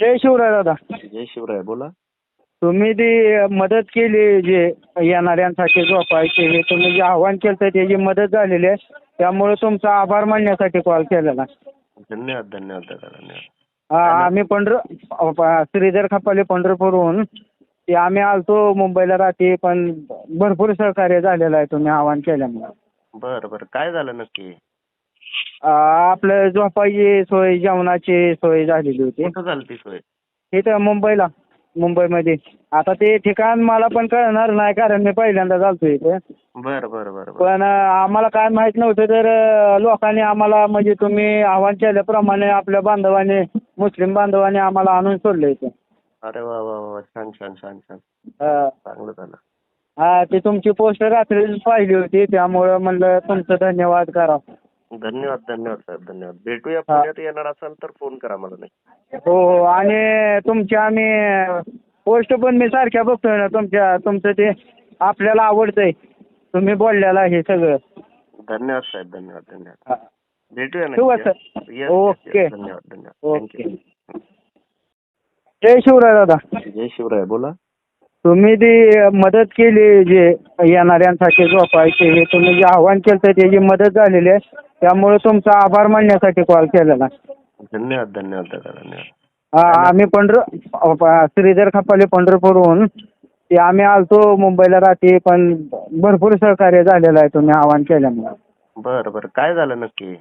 जय शिवराय दादा. जय शिवराय बोला. तुम्ही ती मदत केली जे येणाऱ्यांसाठी झोपायचे हे तुम्ही जे आव्हान केलं त्याची मदत झालेली आहे त्यामुळे तुमचा आभार मानण्यासाठी कॉल केलेला. धन्यवाद धन्यवाद दादा धन्यवाद. हा, आम्ही पंढर श्रीधर खपाले पंढरपूरहून ते आम्ही आलतो मुंबईला राहते पण भरपूर सहकार्य झालेलं आहे तुम्ही आव्हान केल्यामुळे. बरं बरं. काय झालं नक्की? आपलं झोपायची सोय जेवणाची सोय झालेली होती. कुठं झाली ती सोय? इथं मुंबईला मुंबईमध्ये. आता ते ठिकाण मला पण कळणार नाही कारण मी पहिल्यांदा चालतो इथे. बरं बरं बरं बरं. पण अं, आम्हाला काय माहीत नव्हतं तर अं, लोकांनी आम्हाला म्हणजे तुम्ही आव्हान केल्याप्रमाणे आपल्या बांधवाने मुस्लिम बांधवाने आम्हाला आणून सोडलं इथे. अरे वा वा वा छान छान छान छान. अं, चांगलं झालं. हा ते तुमची पोस्ट रात्री पाहिली होती त्यामुळं म्हणलं तुमचं धन्यवाद करा. धन्यवाद धन्यवाद साहेब धन्यवाद. भेटूया पुण्यात येणार असाल तर फोन करा मला नाही. हो हो आणि तुमची आम्ही पोस्ट पण मी सारख्या बघतोय ना तुमच्या तुमचं ते आपल्याला आवडतंय. तुम्ही बोललेला हे सगळं. धन्यवाद साहेब धन्यवाद धन्यवाद. भेटूया ठेवू का, नक्की, sir? Yes, yes, okay. yes. धन्यवाद. धन्यवाद ओके. जय शिवराय दादा. जय शिवराय बोला. तुम्ही ती मदत केली जे येणाऱ्यांसाठी झोपायचे हे तुम्ही जे आव्हान केलं त्याची मदत झालेली आहे. त्यामुळे तुमचा आभार मानण्यासाठी कॉल केलेला. धन्यवाद धन्यवाद दादा धन्यवाद. हा, आम्ही पंढर श्रीधर खपाले पंढरपूरहून ते आम्ही आलतो मुंबईला राहते पण भरपूर सहकार्य झालेलं आहे तुम्ही आव्हान केल्यामुळे. बरं बरं. काय झालं नक्की?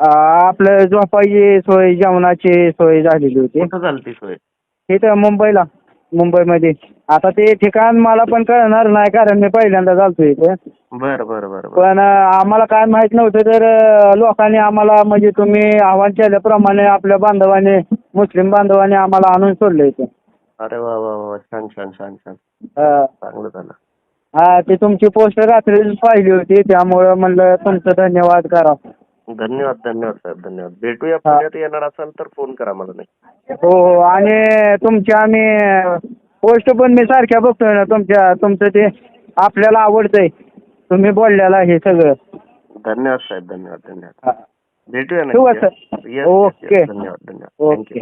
आपलं झोपायची सोय जेवणाची सोय झालेली होती. कुठं झाली ती सोय? इथं मुंबईला मुंबईमध्ये. आता ते ठिकाण मला पण कळणार नाही कारण मी पहिल्यांदा चालतो इथे. बरं बरं बरं बरं. पण अं, आम्हाला काय माहीत नव्हतं तर अं, लोकांनी आम्हाला म्हणजे तुम्ही आव्हान केल्याप्रमाणे आपल्या बांधवाने मुस्लिम बांधवाने आम्हाला आणून सोडलं इथे अरे वा वा वा छान छान छान छान. अं, चांगलं झालं. हा ते तुमची पोस्ट रात्री पाहिली होती त्यामुळं म्हणलं तुमचं धन्यवाद करा. धन्यवाद धन्यवाद साहेब धन्यवाद. भेटूया हा. पुण्यात येणार असाल तर फोन करा मला नाही हो हो आणि तुमच्या आम्ही पोस्ट पण मी सारख्या बघतोय ना तुमच्या तुमचं ते आपल्याला आवडतंय. तुम्ही बोललेला हे सगळं धन्यवाद साहेब धन्यवाद धन्यवाद. भेटूया ठेवू का, नक्की, sir? Yes, yes, yes. Okay. धन्यवाद धन्यवाद ओके